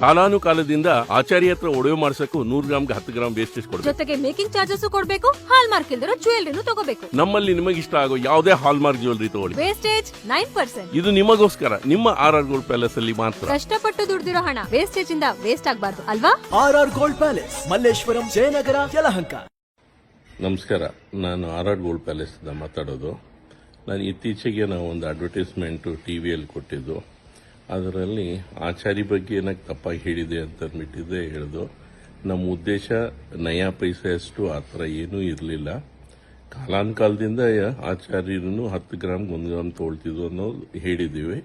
ಕಾಲಾನುಕಾಲದಿಂದ ಆಚಾರ್ಯ ಹತ್ರ ಒಡವೆ ಮಾಡಿಸಕ್ಕೂ ನೂರ್ ಗ್ರಾಮ್ಗೆ ಹತ್ತು ಗ್ರಾಮ್ ವೇಸ್ಟೇಜ್ ಕೊಡ್ಬೇಕು. ಜೊತೆಗೆ ಮೇಕಿಂಗ್ ಚಾರ್ಜಸ್ ಕೊಡ್ಬೇಕು ಹಾಲ್ ಮಾರ್ಕ್ ಇಲ್ದಿರೋ ಜ್ಯುವೆಲ್ರಿನೂ ತಗೋಬೇಕು. ನಮ್ಮಲ್ಲಿ ನಿಮಗೆ ಇಷ್ಟ ಆಗೋ ಯಾವುದೇ ಹಾಲ್ಮಾರ್ಕ್ ಜ್ಯುವೆಲ್ರಿ ತಗೊಳ್ಳಿ. ವೇಸ್ಟೇಜ್ ನೈನ್ ಪರ್ಸೆಂಟ್ ಇದು ನಿಮಗೋಸ್ಕರ ನಿಮ್ಮ ಆರ್ ಆರ್ ಗೋಲ್ಡ್ ಪ್ಯಾಲೇಸ್ ಅಲ್ಲಿ ಮಾತ್ರ. ಕಷ್ಟಪಟ್ಟು ದುಡ್ದಿರೋ ಹಣ ವೇಸ್ಟೇಜ್ ಇಂದ ವೇಸ್ಟ್ ಆಗಬಾರ್ದು ಅಲ್ವಾ? R R gold palace Malleshwaram Jayanagar Yelahanka. ನಮಸ್ಕಾರ ನಾನು ಆರ್ ಆರ್ ಗೋಲ್ಡ್ ಪ್ಯಾಲೇಸ್ ಇಂದ ಮಾತಾಡೋದು. ನಾನು ಇತ್ತೀಚೆಗೆ ನಾವು ಒಂದು ಅಡ್ವರ್ಟೈಸ್ಮೆಂಟು ಟಿ ವಿಯಲ್ಲಿ ಕೊಟ್ಟಿದ್ದು. ಅದರಲ್ಲಿ ಆಚಾರಿ ಬಗ್ಗೆ ಏನಕ್ಕೆ ತಪ್ಪಾಗಿ ಹೇಳಿದೆ ಅಂತ ಅಂದ್ಬಿಟ್ಟಿದ್ದೆ ಹೇಳ್ದು. ನಮ್ಮ ಉದ್ದೇಶ ನಯಾ ಪೈಸೆಯಷ್ಟು ಆ ಥರ ಏನೂ ಇರಲಿಲ್ಲ. ಕಾಲಾನುಕಾಲದಿಂದ ಆಚಾರ್ಯರು ಹತ್ತು ಗ್ರಾಮ್, ಒಂದು ಗ್ರಾಮ್ ತೊಗೊಳ್ತಿದ್ವು ಅನ್ನೋದು ಹೇಳಿದ್ದೀವಿ.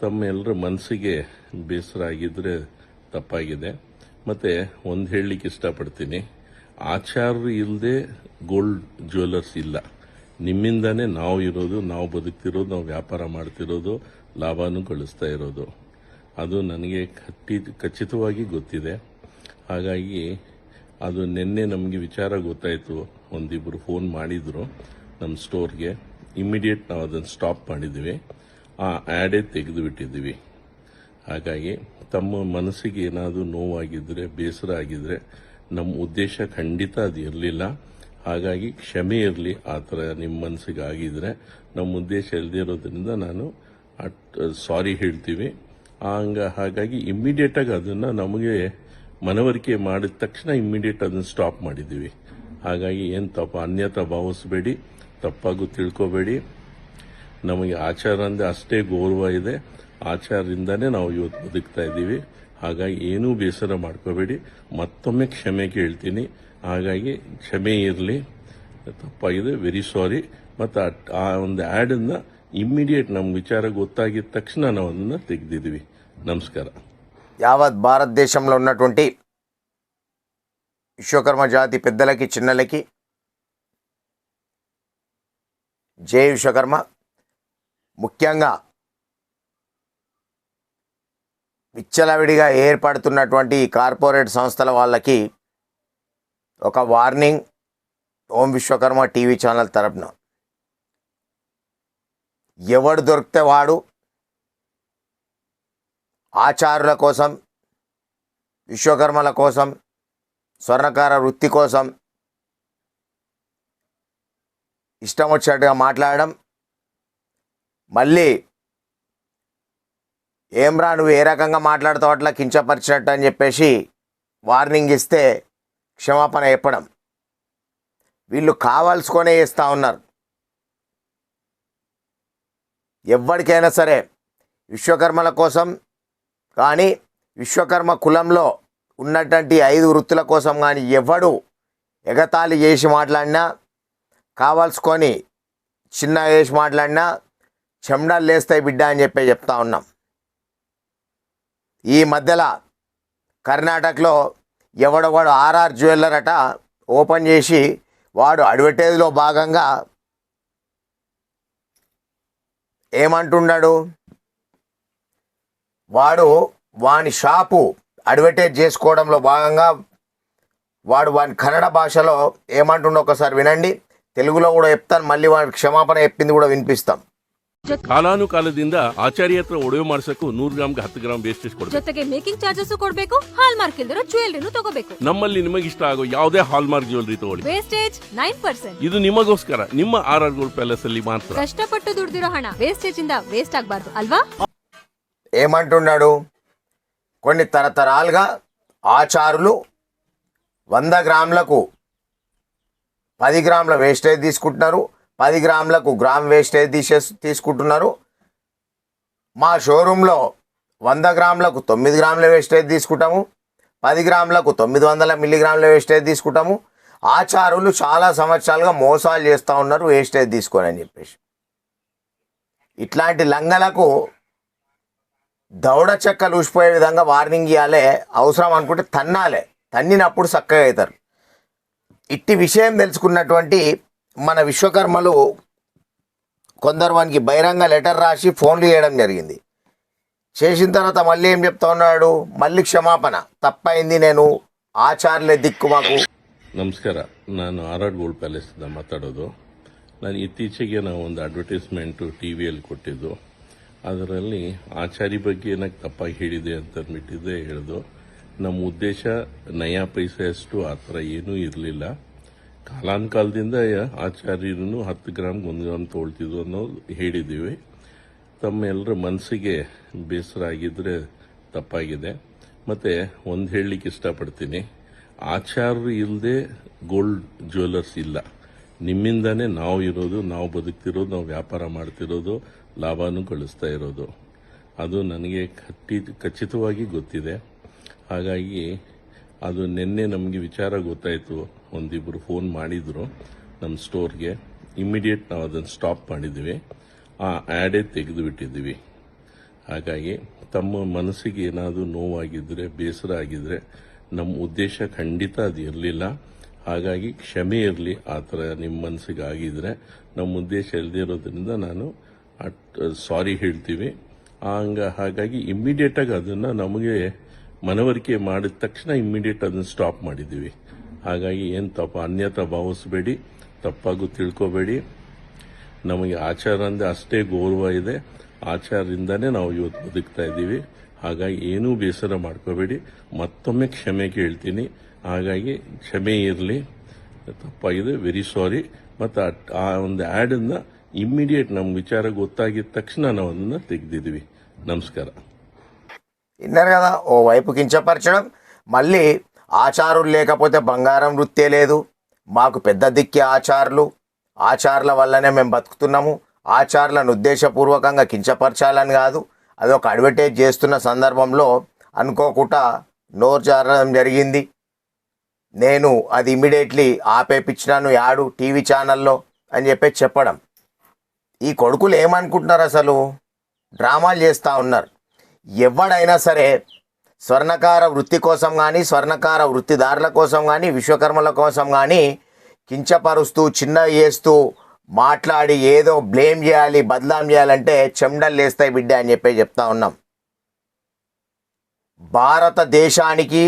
ತಮ್ಮೆಲ್ಲರ ಮನಸ್ಸಿಗೆ ಬೇಸರ ಆಗಿದ್ರೆ ತಪ್ಪಾಗಿದೆ. ಮತ್ತು ಒಂದು ಹೇಳಲಿಕ್ಕೆ ಇಷ್ಟಪಡ್ತೀನಿ. ಆಚಾರ್ಯರು ಇಲ್ಲದೆ ಗೋಲ್ಡ್ ಜ್ಯುವೆಲರ್ಸ್ ಇಲ್ಲ. ನಿಮ್ಮಿಂದಾನೇ ನಾವು ಇರೋದು, ನಾವು ಬದುಕ್ತಿರೋದು, ನಾವು ವ್ಯಾಪಾರ ಮಾಡ್ತಿರೋದು ಲಾಭನೂ ಗಳಿಸ್ತಾ ಇರೋದು. ಅದು ನನಗೆ ಖಟ್ಟಿ, ಖಚಿತವಾಗಿ ಗೊತ್ತಿದೆ. ಹಾಗಾಗಿ ಅದು ನಿನ್ನೆ ನಮಗೆ ವಿಚಾರ ಗೊತ್ತಾಯಿತು. ಒಂದಿಬ್ಬರು ಫೋನ್ ಮಾಡಿದ್ರು ನಮ್ಮ ಸ್ಟೋರ್ಗೆ. ಇಮಿಡಿಯೇಟ್ ನಾವು ಅದನ್ನು ಸ್ಟಾಪ್ ಮಾಡಿದ್ದೀವಿ ಆ ಆ್ಯಡೇ ತೆಗೆದು ಬಿಟ್ಟಿದ್ದೀವಿ ಹಾಗಾಗಿ ತಮ್ಮ ಮನಸ್ಸಿಗೆ ಏನಾದರೂ ನೋವಾಗಿದ್ದರೆ ಬೇಸರ ಆಗಿದ್ದರೆ ನಮ್ಮ ಉದ್ದೇಶ ಖಂಡಿತ ಅದು ಇರಲಿಲ್ಲ. ಹಾಗಾಗಿ ಕ್ಷಮೆ ಇರಲಿ. ಆ ಥರ ನಿಮ್ಮ ಮನಸ್ಸಿಗೆ ಆಗಿದ್ದರೆ ನಮ್ಮ ಉದ್ದೇಶ ಇಲ್ಲದೆ ಇರೋದ್ರಿಂದ ನಾನು ಸಾರಿ ಹೇಳ್ತೀವಿ. ಹಂಗ, ಹಾಗಾಗಿ ಇಮ್ಮಿಡಿಯೇಟಾಗಿ ಅದನ್ನು ನಮಗೆ ಮನವರಿಕೆ ಮಾಡಿದ ತಕ್ಷಣ ಇಮ್ಮಿಡಿಯೇಟ್ ಅದನ್ನು ಸ್ಟಾಪ್ ಮಾಡಿದ್ದೀವಿ. ಹಾಗಾಗಿ ಏನು ತಪ್ಪ? ಅನ್ಯತಾ ಭಾವಿಸಬೇಡಿ. ತಪ್ಪಾಗೂ ತಿಳ್ಕೋಬೇಡಿ. ನಮಗೆ ಆಚಾರ ಅಂದರೆ ಅಷ್ಟೇ ಗೌರವ ಇದೆ. ಆಚಾರದಿಂದನೇ ನಾವು ಇವತ್ತು ಬದುಕ್ತಾ ಇದ್ದೀವಿ. ಹಾಗಾಗಿ ಏನೂ ಬೇಸರ ಮಾಡ್ಕೋಬೇಡಿ. ಮತ್ತೊಮ್ಮೆ ಕ್ಷಮೆ ಕೇಳ್ತೀನಿ. ಹಾಗಾಗಿ ಕ್ಷಮೆ ಇರಲಿ. ತಪ್ಪಾಗಿದೆ. ವೆರಿ ಸಾರಿ ಮತ್ತು ಆ ಒಂದು ಆ್ಯಡನ್ನು ಇಮ್ಮಿಡಿಯೇಟ್ ನಮ್ಗೆ ವಿಚಾರ ಗೊತ್ತಾಗಿದ ತಕ್ಷಣ ನಾವು ಅದನ್ನು ತೆಗೆದಿದ್ದೀವಿ ನಮಸ್ಕಾರ యావత్ భారతదేశంలో ఉన్నటువంటి విశ్వకర్మ జాతి పెద్దలకి చిన్నలకి జై విశ్వకర్మ ముఖ్యంగా విచ్చలవిడిగా ఏర్పడుతున్నటువంటి ఈ కార్పొరేట్ సంస్థల వాళ్ళకి ఒక warning Om Vishwakarma TV channel తరపున ఎవడు దొరికితే వాడు ఆచారుల కోసం విశ్వకర్మల కోసం స్వర్ణకార వృత్తి కోసం ఇష్టం వచ్చినట్టుగా మాట్లాడడం మళ్ళీ ఏమ్రా నువ్వు ఏ రకంగా మాట్లాడతావు అట్లా కించపరిచినట్టు అని చెప్పేసి వార్నింగ్ ఇస్తే క్షమాపణ చెప్పడం. వీళ్ళు కావాల్సుకొనే చేస్తూ ఉన్నారు. ఎవరికైనా సరే విశ్వకర్మల కోసం కానీ విశ్వకర్మ కులంలో ఉన్నటువంటి ఐదు వృత్తుల కోసం కానీ ఎవడు ఎగతాళి చేసి మాట్లాడినా కావాల్సుకొని చిన్న వేసి మాట్లాడినా చెమడాలు లేస్తాయి బిడ్డ అని చెప్పి చెప్తా ఉన్నాం. ఈ మధ్యలో కర్ణాటకలో ఎవడవాడు ఆర్ఆర్ జ్యువెల్లర్ అట ఓపెన్ చేసి వాడు అడ్వర్టైజ్లో భాగంగా ఏమంటున్నాడు? వాడు వాని షాపు అడ్వర్టైజ్ చేసుకోవడంలో భాగంగా వాడు వాని కన్నడ భాషలో ఏమంటుండో ఒకసారి వినండి. తెలుగులో కూడా చెప్తాను మళ్ళీ వాడికి క్షమాపణ చెప్పింది కూడా వినిపిస్తాం. ಕಾಲಾನುಕಾಲದಿಂದ ಆಚಾರ್ಯ ಹತ್ರ ಒಡವೆ ಮಾಡ್ಸಕ್ಕೂ ನೂರ್ ಗ್ರಾಮ್ಗೆ ಹತ್ತು ಗ್ರಾಮ್ ವೇಸ್ಟೇಜ್ ಕೊಡ್ಬೇಕು ಜೊತೆಗೆ ಮೇಕಿಂಗ್ ಚಾರ್ಜಸ್ ಕೊಡ್ಬೇಕು ಹಾಲ್ ಮಾರ್ಕ್ ಇಲ್ದಿರೋ ಜ್ಯುವೆಲ್ರಿನೂ ತಗೋಬೇಕು ನಮ್ಮಲ್ಲಿ ನಿಮಗಿಷ್ಟ ಆಗೋ ಯಾವುದೇ ಹಾಲ್ಮಾರ್ಕ್ ಜ್ಯುವೆಲ್ರಿ ತಗೊಳ್ಳಿ ವೇಸ್ಟೇಜ್ ನೈನ್ ಪರ್ಸೆಂಟ್ ಇದು ನಿಮಗೋಸ್ಕರ ನಿಮ್ಮ ಆರ್ ಆರ್ ಗೋಲ್ಡ್ ಪ್ಯಾಲೇಸ್ ಅಲ್ಲಿ ಮಾತ್ರ ಕಷ್ಟಪಟ್ಟು ದುಡ್ದಿರೋ ಹಣ ವೇಸ್ಟೇಜ್ ಇಂದ ವೇಸ್ಟ್ ಆಗ್ಬಾರ್ದು ಅಲ್ವಾ ఏమంటున్నాడు కొన్ని తరతరాలుగా ఆచారులు వంద గ్రాములకు పది గ్రాముల వేస్టేజ్ తీసుకుంటున్నారు పది గ్రాములకు గ్రామ్ వేస్టేజ్ తీసే తీసుకుంటున్నారు. మా షోరూంలో వంద గ్రాములకు తొమ్మిది గ్రాముల వేస్టేజ్ తీసుకుంటాము. పది గ్రాములకు తొమ్మిది వందల మిల్లీగ్రాముల వేస్టేజ్ తీసుకుంటాము. ఆచారులు చాలా సంవత్సరాలుగా మోసాలు చేస్తూ ఉన్నారు వేస్టేజ్ తీసుకొని అని చెప్పేసి. ఇట్లాంటి లంగలకు దౌడ చెక్కలు ఊసిపోయే విధంగా వార్నింగ్ ఇవ్వాలే అవసరం అనుకుంటే తన్నాలే. తన్నినప్పుడు చక్కగా అవుతారు. ఇట్టి విషయం తెలుసుకున్నటువంటి మన విశ్వకర్మలు కొందరు వానికి బహిరంగ లెటర్ రాసి ఫోన్లు చేయడం జరిగింది చేసిన తర్వాత మళ్ళీ ఏం చెప్తా ఉన్నాడు మళ్ళీ క్షమాపణ తప్పైంది నేను ఆచార్యులే దిక్కు మాకు ನಮಸ್ಕಾರ ನಾನು ಆರ್ ಆರ್ ಗೋಲ್ಡ್ ಪ್ಯಾಲೇಸ್ ಇಂದ ಮಾತಾಡೋದು ನಾನು ಇತ್ತೀಚೆಗೆ ನಾವು ಒಂದು ಅಡ್ವರ್ಟೈಸ್ಮೆಂಟು ಟಿ ವಿಯಲ್ಲಿ ಕೊಟ್ಟಿದ್ದು ಅದರಲ್ಲಿ ಆಚಾರಿ ಬಗ್ಗೆ ಏನಕ್ಕೆ ತಪ್ಪಾಗಿ ಹೇಳಿದೆ ಅಂತ ಅಂದ್ಬಿಟ್ಟಿದ್ದೆ ಹೇಳ್ದು ನಮ್ಮ ಉದ್ದೇಶ ನಯಾ ಪೈಸೆಯಷ್ಟು ಆ ಥರ ಏನೂ ಇರಲಿಲ್ಲ ಕಾಲಾನುಕಾಲದಿಂದ ಆಚಾರ್ಯರು ಹತ್ತು ಗ್ರಾಮ್ ಒಂದು ಗ್ರಾಮ್ ತೊಗೊಳ್ತಿದ್ವು ಅನ್ನೋದು ಹೇಳಿದ್ದೀವಿ. ತಮ್ಮೆಲ್ಲರ ಮನಸ್ಸಿಗೆ ಬೇಸರ ಆಗಿದ್ರೆ ತಪ್ಪಾಗಿದೆ. ಮತ್ತೆ ಒಂದು ಹೇಳಲಿಕ್ಕೆ ಇಷ್ಟಪಡ್ತೀನಿ. ಆಚಾರ್ಯರು ಇಲ್ಲದೆ ಗೋಲ್ಡ್ ಜ್ಯುವೆಲ್ಲರ್ಸ್ ಇಲ್ಲ. ನಿಮ್ಮಿಂದಾನೇ ನಾವು ಇರೋದು, ನಾವು ಬದುಕ್ತಿರೋದು, ನಾವು ವ್ಯಾಪಾರ ಮಾಡ್ತಿರೋದು, ಲಾಭನೂ ಗಳಿಸ್ತಾ ಇರೋದು. ಅದು ನನಗೆ ಖಟ್ಟಿ, ಖಚಿತವಾಗಿ ಗೊತ್ತಿದೆ. ಹಾಗಾಗಿ ಅದು ನಿನ್ನೆ ನಮಗೆ ವಿಚಾರ ಗೊತ್ತಾಯಿತು. ಒಂದಿಬ್ಬರು ಫೋನ್ ಮಾಡಿದರು ನಮ್ಮ ಸ್ಟೋರ್ಗೆ ಇಮ್ಮಿಡಿಯೇಟ್ ನಾವು ಅದನ್ನು ಸ್ಟಾಪ್ ಮಾಡಿದ್ದೀವಿ ಆ ಆ್ಯಡೇ ತೆಗೆದು ಬಿಟ್ಟಿದ್ದೀವಿ ಹಾಗಾಗಿ ತಮ್ಮ ಮನಸ್ಸಿಗೆ ಏನಾದರೂ ನೋವಾಗಿದ್ದರೆ ಬೇಸರ ಆಗಿದ್ದರೆ ನಮ್ಮ ಉದ್ದೇಶ ಖಂಡಿತ ಅದು ಇರಲಿಲ್ಲ. ಹಾಗಾಗಿ ಕ್ಷಮೆ ಇರಲಿ, ಆ ಥರ ನಿಮ್ಮ ಮನಸ್ಸಿಗೆ ಆಗಿದ್ರೆ ನಮ್ಮ ಉದ್ದೇಶ ಇರೋದ್ರಿಂದ ನಾನು ಸಾರಿ ಹೇಳ್ತೀವಿ. ಹಂಗ, ಹಾಗಾಗಿ ಇಮ್ಮಿಡಿಯೇಟಾಗಿ ಅದನ್ನು ನಮಗೆ ಮನವರಿಕೆ ಮಾಡಿದ ತಕ್ಷಣ ಇಮ್ಮಿಡಿಯೇಟ್ ಅದನ್ನು ಸ್ಟಾಪ್ ಮಾಡಿದ್ದೀವಿ. ಹಾಗಾಗಿ ಏನು ತಪ್ಪು? ಅನ್ಯತಾ ಭಾವಿಸಬೇಡಿ, ತಪ್ಪಾಗೂ ತಿಳ್ಕೋಬೇಡಿ. ನಮಗೆ ಆಚಾರ ಅಂದರೆ ಅಷ್ಟೇ ಗೌರವ ಇದೆ. ಆಚಾರದಿಂದನೇ ನಾವು ಇವತ್ತು ಬದುಕ್ತಾ ಇದ್ದೀವಿ. ಹಾಗಾಗಿ ಏನೂ ಬೇಸರ ಮಾಡ್ಕೋಬೇಡಿ. ಮತ್ತೊಮ್ಮೆ ಕ್ಷಮೆ ಕೇಳ್ತೀನಿ. ಹಾಗಾಗಿ ಕ್ಷಮೆ ಇರಲಿ. ತಪ್ಪಾಗಿದೆ ವೆರಿ ಸಾರಿ ಮತ್ತು ಆ ಒಂದು ಆ್ಯಡನ್ನು ಇಮ್ಮಿಡಿಯೇಟ್ ನಮ್ಮ ವಿಚಾರ ಗೊತ್ತಾಗಿದ ತಕ್ಷಣ ನಾವು ಅದನ್ನು ತೆಗೆದಿದ್ವಿ ನಮಸ್ಕಾರ. విన్నారు కదా ఓ వైపు కించపరచడం మళ్ళీ ఆచారులు లేకపోతే బంగారం వృత్తే లేదు. మాకు పెద్ద దిక్కి ఆచారులు. ఆచారుల వల్లనే మేము బతుకుతున్నాము. ఆచారులను ఉద్దేశపూర్వకంగా కించపరచాలని కాదు. అది ఒక అడ్వర్టైజ్ చేస్తున్న సందర్భంలో అనుకోకుండా నోరు జారడం జరిగింది. నేను అది ఇమీడియట్లీ ఆపేపించినాను యాడు టీవీ ఛానల్లో అని చెప్పి చెప్పడం. ఈ కొడుకులు ఏమనుకుంటున్నారు అసలు? డ్రామాలు చేస్తూ ఉన్నారు. ఎవడైనా సరే స్వర్ణకార వృత్తి కోసం కానీ స్వర్ణకార వృత్తిదారుల కోసం కానీ విశ్వకర్మల కోసం కానీ కించపరుస్తూ చిన్న చేస్తూ మాట్లాడి ఏదో బ్లేమ్ చేయాలి బదలాం చేయాలంటే చెమడలు లేస్తాయి బిడ్డ అని చెప్పి చెప్తా ఉన్నాం. భారతదేశానికి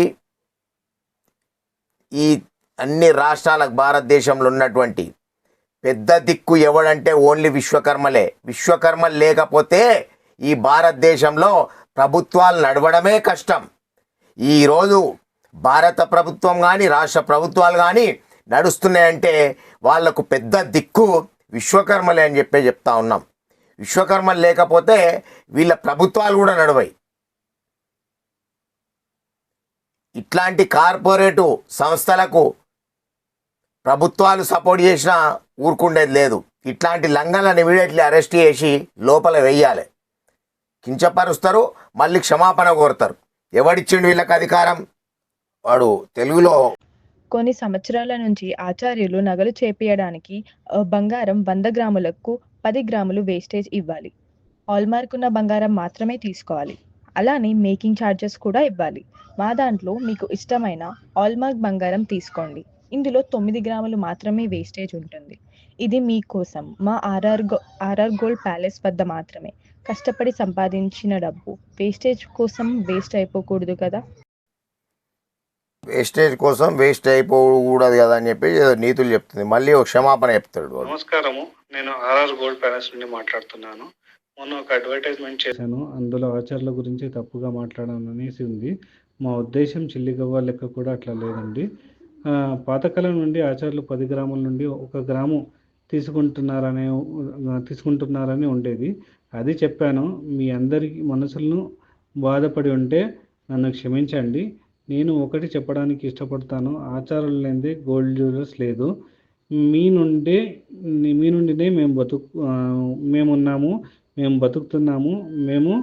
ఈ అన్ని రాష్ట్రాలకు భారతదేశంలో ఉన్నటువంటి పెద్ద దిక్కు ఎవడంటే ఓన్లీ విశ్వకర్మలే. విశ్వకర్మలు లేకపోతే ఈ భారతదేశంలో ప్రభుత్వాలు నడవడమే కష్టం. ఈరోజు భారత ప్రభుత్వం కానీ రాష్ట్ర ప్రభుత్వాలు కానీ నడుస్తున్నాయంటే వాళ్ళకు పెద్ద దిక్కు విశ్వకర్మలే అని చెప్పే చెప్తా ఉన్నాం. విశ్వకర్మలు లేకపోతే వీళ్ళ ప్రభుత్వాలు కూడా నడవాయి. ఇట్లాంటి కార్పొరేటు సంస్థలకు ప్రభుత్వాలు సపోర్ట్ చేసినా ఊరుకుండేది లేదు. ఇట్లాంటి లంఘనలను ఇమీడియట్లీ అరెస్ట్ చేసి లోపల వెయ్యాలి కించపరుస్తారు మళ్ళీ క్షమాపణ కోరుతారు. ఎవడిచ్చిండు వీళ్ళకి అధికారం? వాడు తెలుగులో కొన్ని సంవత్సరాల నుంచి ఆచార్యులు నగలు చేపియడానికి బంగారం వంద గ్రాములకు పది గ్రాములు వేస్టేజ్ ఇవ్వాలి. హాల్మార్క్ ఉన్న బంగారం మాత్రమే తీసుకోవాలి. అలానే మేకింగ్ ఛార్జెస్ కూడా ఇవ్వాలి. మా దాంట్లో మీకు ఇష్టమైన హాల్మార్క్ బంగారం తీసుకోండి. ఇందులో తొమ్మిది గ్రాములు మాత్రమే వేస్టేజ్ ఉంటుంది. ఇది మీకోసం మా RR go RR gold palace వద్ద మాత్రమే. కష్టపడి సంపాదించిన డబ్బు. వేస్టేజ్ కోసం వేస్ట్ అయిపోకూడదు కదా? వేస్టేజ్ కోసం వేస్ట్ అయిపోకూడదు కదా అని చెప్పి నీతులు చెప్తుంది. మళ్ళీ ఒక క్షమాపణ చెప్తాడు నమస్కారము. నేను ఆర్ఆర్ గోల్డ్ ప్యాలెస్ నుండి మాట్లాడుతున్నాను. మొన్న ఒక అడ్వర్టైజ్మెంట్ చేశాను. అందులో ఆచార్యుల గురించి తప్పుగా మాట్లాడాను అనేసి ఉంది. మా ఉద్దేశం చిల్లిగవ్వ లెక్క కూడా అట్లా లేదండి. ఆ, పాతకాలం నుండి ఆచార్యులు పది గ్రాముల నుండి ఒక గ్రాము తీసుకుంటున్నారనే తీసుకుంటున్నారని ఉండేది. అది చెప్పాను. మీ అందరికి మనసులను బాధపడి ఉంటే నన్ను క్షమించండి. నేను ఒకటి చెప్పడానికి ఇష్టపడతాను. ఆచారాలు లేనిదే గోల్డ్ జ్యువెలర్స్ లేదు. మీ నుండే మీ నుండినే మేము బతుకు మేమున్నాము మేము బతుకుతున్నాము మేము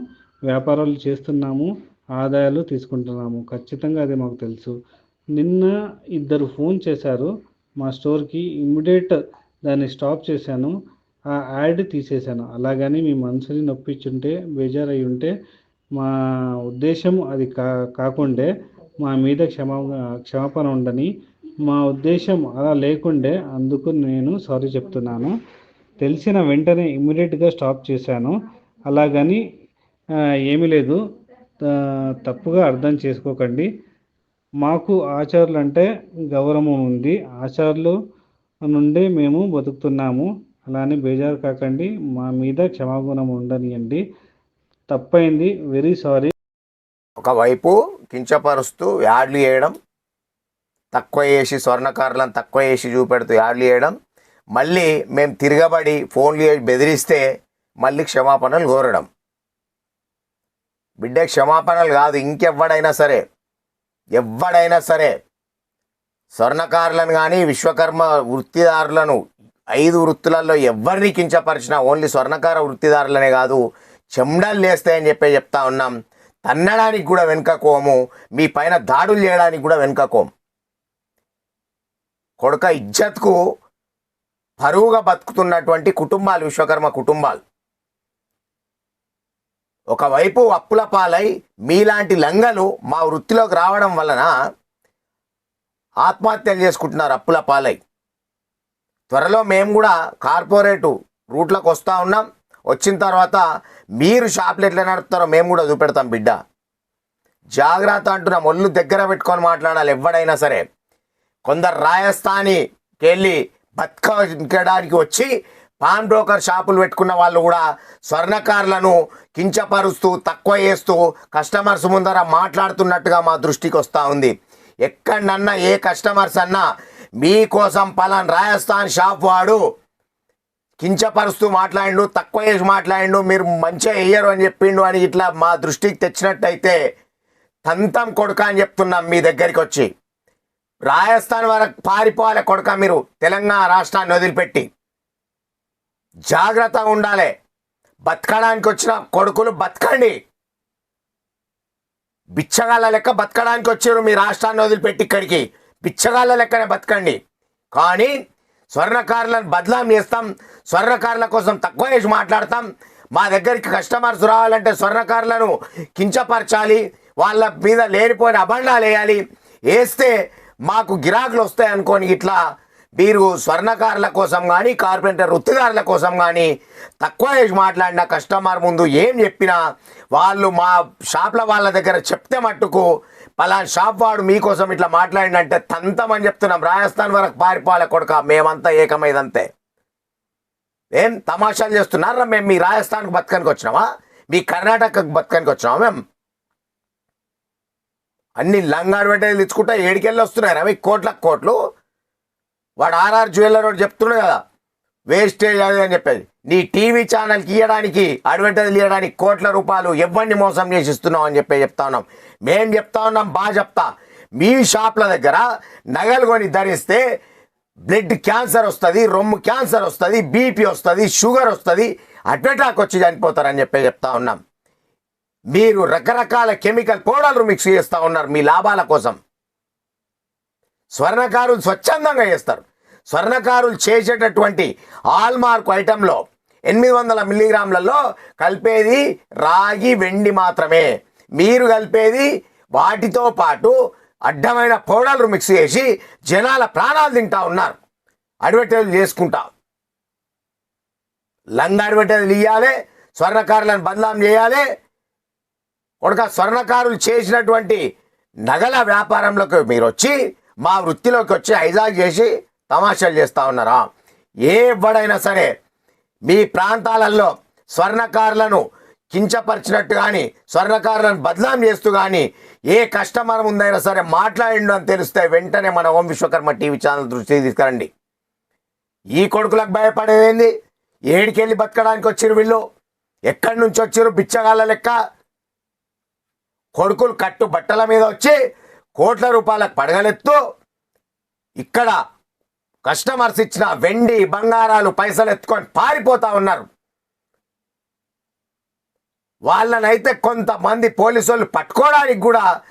వ్యాపారాలు చేస్తున్నాము ఆదాయాలు తీసుకుంటున్నాము. ఖచ్చితంగా అది మాకు తెలుసు. నిన్న ఇద్దరు ఫోన్ చేశారు మా స్టోర్కి. ఇమ్మీడియట్ దాన్ని స్టాప్ చేశాను. ఆ యాడ్ తీసేశాను. అలాగని మీ మనసుని నొప్పించుంటే బేజారై ఉంటే మా ఉద్దేశం అది కా కాకుండే మా మీద క్షమా క్షమాపణ ఉండని మా ఉద్దేశం అలా లేకుండే అందుకు నేను సారీ చెప్తున్నాను. తెలిసిన వెంటనే ఇమ్మీడియట్గా స్టాప్ చేశాను. అలాగని ఏమీ లేదు. తప్పుగా అర్థం చేసుకోకండి. మాకు ఆచారులు అంటే గౌరవం ఉంది. ఆచారులు నుండే మేము బతుకుతున్నాము. అలానే బేజారు కాకండి మా మీద క్షమాగుణం ఉండనియండి. తప్పైంది. వెరీ సారీ ఒకవైపు కించపరుస్తూ యాడ్లు వేయడం తక్కువ వేసి స్వర్ణకారులను తక్కువ వేసి చూపెడుతూ యాడ్లు వేయడం మళ్ళీ మేము తిరగబడి ఫోన్లు చేసి బెదిరిస్తే మళ్ళీ క్షమాపణలు కోరడం. బిడ్డ క్షమాపణలు కాదు ఇంకెవ్వడైనా సరే ఎవ్వడైనా సరే స్వర్ణకారులను కానీ విశ్వకర్మ వృత్తిదారులను ఐదు వృత్తులలో ఎవరిని కించపరిచినా ఓన్లీ స్వర్ణకార వృత్తిదారులనే కాదు చెండలు లేస్తాయని చెప్పి చెప్తా ఉన్నాం. తన్నడానికి కూడా వెనుకకోము మీ పైన దాడులు చేయడానికి కూడా వెనుకకోం కొడుక ఇజ్జత్కు పరువుగా బతుకుతున్నటువంటి కుటుంబాలు విశ్వకర్మ కుటుంబాలు. ఒకవైపు అప్పుల పాలై మీలాంటి లంగలు మా వృత్తిలోకి రావడం వలన ఆత్మహత్యలు చేసుకుంటున్నారు అప్పుల పాలై. త్వరలో మేము కూడా కార్పొరేటు రూట్లకు వస్తూ ఉన్నాం. వచ్చిన తర్వాత మీరు షాపులు ఎట్లా నడుపుతారో మేము కూడా చూపెడతాం బిడ్డ. జాగ్రత్త అంటున్న ఒళ్ళు దగ్గర పెట్టుకొని మాట్లాడాలి ఎవడైనా సరే. కొందరు రాజస్థానీకి వెళ్ళి బతకడానికి వచ్చి పాన్ బ్రోకర్ షాపులు పెట్టుకున్న వాళ్ళు కూడా స్వర్ణకారులను కించపరుస్తూ తక్కువ చేస్తూ కస్టమర్స్ ముందర మాట్లాడుతున్నట్టుగా మా దృష్టికి వస్తూ ఉంది. ఎక్కడన్నా ఏ కస్టమర్స్ అన్నా మీకోసం పలాన్ రాజస్థాన్ షాప్ వాడు. కించపరుస్తూ మాట్లాడిండు తక్కువ చేసి మాట్లాడిండు మీరు మంచిగా వేయరు అని చెప్పిండు అని ఇట్లా మా దృష్టికి తెచ్చినట్టయితే తంతం కొడుక అని చెప్తున్నాం మీ దగ్గరికి వచ్చి. రాజస్థాన్ వరకు పారిపోవాలి కొడుక మీరు తెలంగాణ రాష్ట్రాన్ని వదిలిపెట్టి. జాగ్రత్తగా ఉండాలి. బతకడానికి వచ్చిన కొడుకులు బతకండి. బిచ్చగాళ్ళ లెక్క బతకడానికి వచ్చారు మీ రాష్ట్రాన్ని వదిలిపెట్టి ఇక్కడికి. పిచ్చగాళ్ళ లెక్కనే బతకండి. కానీ స్వర్ణకారులను బదలాం చేస్తాం. స్వర్ణకారుల కోసం తక్కువ వేసి మాట్లాడతాం. మా దగ్గరికి కస్టమర్స్ రావాలంటే స్వర్ణకారులను కించపరచాలి. వాళ్ళ మీద లేనిపోయిన అబండాలు వేయాలి. వేస్తే మాకు గిరాకులు వస్తాయి అనుకోని ఇట్లా మీరు స్వర్ణకారుల కోసం కానీ కార్పెంటర్ వృత్తిదారుల కోసం కానీ తక్కువ చేసి మాట్లాడిన కస్టమర్ ముందు ఏం చెప్పినా వాళ్ళు మా షాప్ల వాళ్ళ దగ్గర చెప్తే మట్టుకు పలానా షాప్ వాడు మీకోసం ఇట్లా మాట్లాడినంటే తంతమని చెప్తున్నాం. రాజస్థాన్ వరకు పారిపోవాలి కొడక మేమంతా ఏకమైదంతే. ఏం తమాషాలు చేస్తున్నారా మేము? మీ రాజస్థాన్కి బతకనికి వచ్చినామా? మీ కర్ణాటకకు బతకనికి వచ్చినామా మేము? అన్ని లంగాడు వెంటనే తెచ్చుకుంటా ఏడికెళ్ళి వస్తున్నాయి మీ కోట్ల కోట్లు? వాడు ఆర్ఆర్ జ్యువెల్లర్ వాడు చెప్తున్నాడు కదా వేస్టేజ్ అది అని చెప్పేది. నీ టీవీ ఛానల్కి ఇవ్వడానికి అడ్వర్టైజ్ ఇవ్వడానికి కోట్ల రూపాయలు ఎవరిని మోసం చేసి ఇస్తున్నావు అని చెప్పి చెప్తా ఉన్నాం. మేము చెప్తా ఉన్నాం బాగా చెప్తా. మీ షాప్ల దగ్గర నగలు కొని ధరిస్తే బ్లడ్ క్యాన్సర్ వస్తుంది రొమ్ము క్యాన్సర్ వస్తుంది బీపీ వస్తుంది షుగర్ వస్తుంది అడ్వటాక్ వచ్చి చనిపోతారని చెప్పి చెప్తా ఉన్నాం. మీరు రకరకాల కెమికల్ పౌడర్లు మిక్స్ చేస్తూ ఉన్నారు మీ లాభాల కోసం. స్వర్ణకారులు స్వచ్ఛందంగా చేస్తారు. స్వర్ణకారులు చేసేటటువంటి ఆల్మార్క్ ఐటెంలో ఎనిమిది వందల మిల్లీగ్రాములలో కలిపేది రాగి వెండి మాత్రమే. మీరు కలిపేది వాటితో పాటు అడ్డమైన పౌడర్లు మిక్స్ చేసి జనాల ప్రాణాలు తింటా ఉన్నారు. అడ్వర్టైజ్ చేసుకుంటా. లంగ అడ్వర్టైజ్లు ఇవ్వాలి స్వర్ణకారులను బదలాం చేయాలి. కొడుక స్వర్ణకారులు చేసినటువంటి నగల వ్యాపారంలోకి మీరు వచ్చి మా వృత్తిలోకి వచ్చి హైజాక్ చేసి తమాషాలు చేస్తూ ఉన్నారా? ఏ ఎవ్వడైనా సరే మీ ప్రాంతాలలో స్వర్ణకారులను కించపరిచినట్టు కానీ స్వర్ణకారులను బదలాం చేస్తూ కానీ ఏ కస్టమర్ ముందైనా సరే మాట్లాడిండు అని తెలిస్తే వెంటనే మన ఓం విశ్వకర్మ టీవీ ఛానల్ దృష్టికి తీసుకురండి. ఈ కొడుకులకు భయపడేది ఏడికెళ్ళి బతకడానికి వచ్చిరు వీళ్ళు? ఎక్కడి నుంచి వచ్చిరు బిచ్చగాళ్ళ లెక్క? కొడుకులు కట్టు బట్టల మీద వచ్చి కోట్ల రూపాయలకు పడగలెత్తు. ఇక్కడ కస్టమర్స్ ఇచ్చిన వెండి బంగారాలు పైసలు ఎత్తుకొని పారిపోతా ఉన్నారు. వాళ్ళనైతే కొంతమంది పోలీసులు పట్టుకోవడానికి కూడా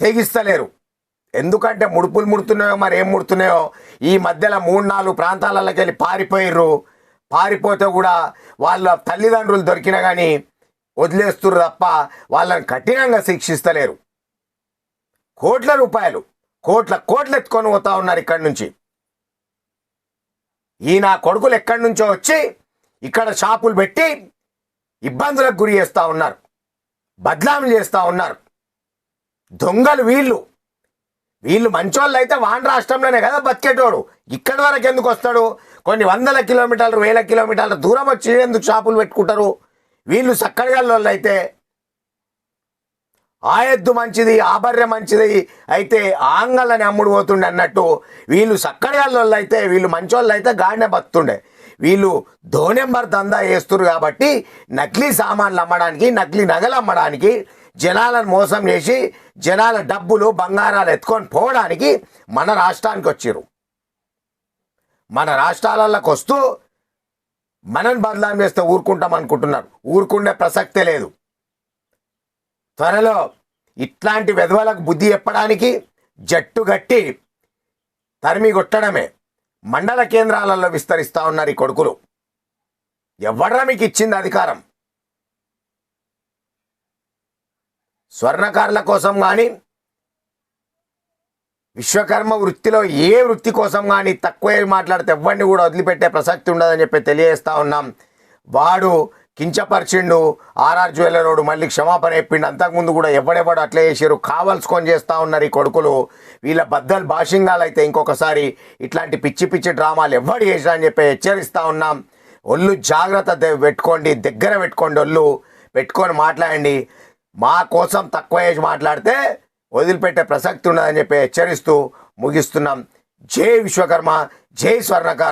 తెగిస్తలేరు. ఎందుకంటే ముడుపులు ముడుతున్నాయో మరి ఏం ముడుతున్నాయో ఈ మధ్యలో మూడు నాలుగు ప్రాంతాలలోకి వెళ్ళి పారిపోయిర్రు. పారిపోతే కూడా వాళ్ళ తల్లిదండ్రులు దొరికినా కానీ వదిలేస్తుర్రు తప్ప వాళ్ళని కఠినంగా శిక్షిస్తలేరు. కోట్ల రూపాయలు కోట్ల కోట్లు ఎత్తుకొని పోతా ఉన్నారు ఇక్కడి నుంచి. ఈ నా కొడుకులు ఎక్కడి నుంచో వచ్చి ఇక్కడ షాపులు పెట్టి ఇబ్బందులకు గురి చేస్తూ ఉన్నారు. బద్లాములు చేస్తూ ఉన్నారు. దొంగలు వీళ్ళు. వీళ్ళు మంచోళ్ళు అయితే వాన్ రాష్ట్రంలోనే కదా బతికేటోడు. ఇక్కడి వరకు ఎందుకు వస్తాడు? కొన్ని వందల కిలోమీటర్లు వేల కిలోమీటర్ల దూరం వచ్చి ఎందుకు షాపులు పెట్టుకుంటారు? వీళ్ళు సక్కడగల్లోళ్ళు అయితే ఆ ఎద్దు మంచిది ఆ బర్రె మంచిది. అయితే ఆంగళ్ళని అమ్ముడు పోతుండే అన్నట్టు వీళ్ళు సక్కడి వాళ్ళు అయితే వీళ్ళు మంచోళ్ళు అయితే గాడినే బతుండే వీళ్ళు ధోనెంబర్ దందా వేస్తున్నారు కాబట్టి నకిలీ సామాన్లు అమ్మడానికి నకిలీ నగలు అమ్మడానికి జనాలను మోసం చేసి జనాల డబ్బులు బంగారాలు ఎత్తుకొని పోవడానికి మన రాష్ట్రానికి వచ్చారు మన రాష్ట్రాలలోకి వస్తూ మనని బదలాం చేస్తే ఊరుకుంటాం అనుకుంటున్నారు. ఊరుకుండే ప్రసక్తే లేదు. త్వరలో ఇట్లాంటి వెధవలకు బుద్ధి చెప్పడానికి జట్టు గట్టి తరిమి కొట్టడమే మండల కేంద్రాలలో విస్తరిస్తా ఉన్నారు ఈ కొడుకులు. ఎవడ్రా మీకు ఇచ్చింది అధికారం? స్వర్ణకారుల కోసం కానీ విశ్వకర్మ వృత్తిలో ఏ వృత్తి కోసం కానీ తక్కువ మాట్లాడితే ఎవరిని కూడా వదిలిపెట్టే ప్రసక్తి ఉండదని చెప్పి తెలియజేస్తా ఉన్నాం. వాడు కించపరిచిండు ఆర్ఆర్ జ్యువెలరోడు మళ్ళీ క్షమాపణ చెప్పిండు. అంతకుముందు కూడా ఎవడెవడు అట్లే చేసారు కావలసుకొని చేస్తూ ఉన్నారు ఈ కొడుకులు. వీళ్ళ బద్దలు భాషింగాలు అయితే ఇంకొకసారి ఇట్లాంటి పిచ్చి పిచ్చి డ్రామాలు ఎవడు చేసినా అని చెప్పి హెచ్చరిస్తూ ఉన్నాం. ఒళ్ళు జాగ్రత్త పెట్టుకోండి దగ్గర పెట్టుకోండి ఒళ్ళు. పెట్టుకొని మాట్లాడండి. మా కోసం తక్కువ చేసి మాట్లాడితే వదిలిపెట్టే ప్రసక్తి ఉండదని చెప్పి హెచ్చరిస్తూ ముగిస్తున్నాం. జై విశ్వకర్మ జై స్వర్ణకార్.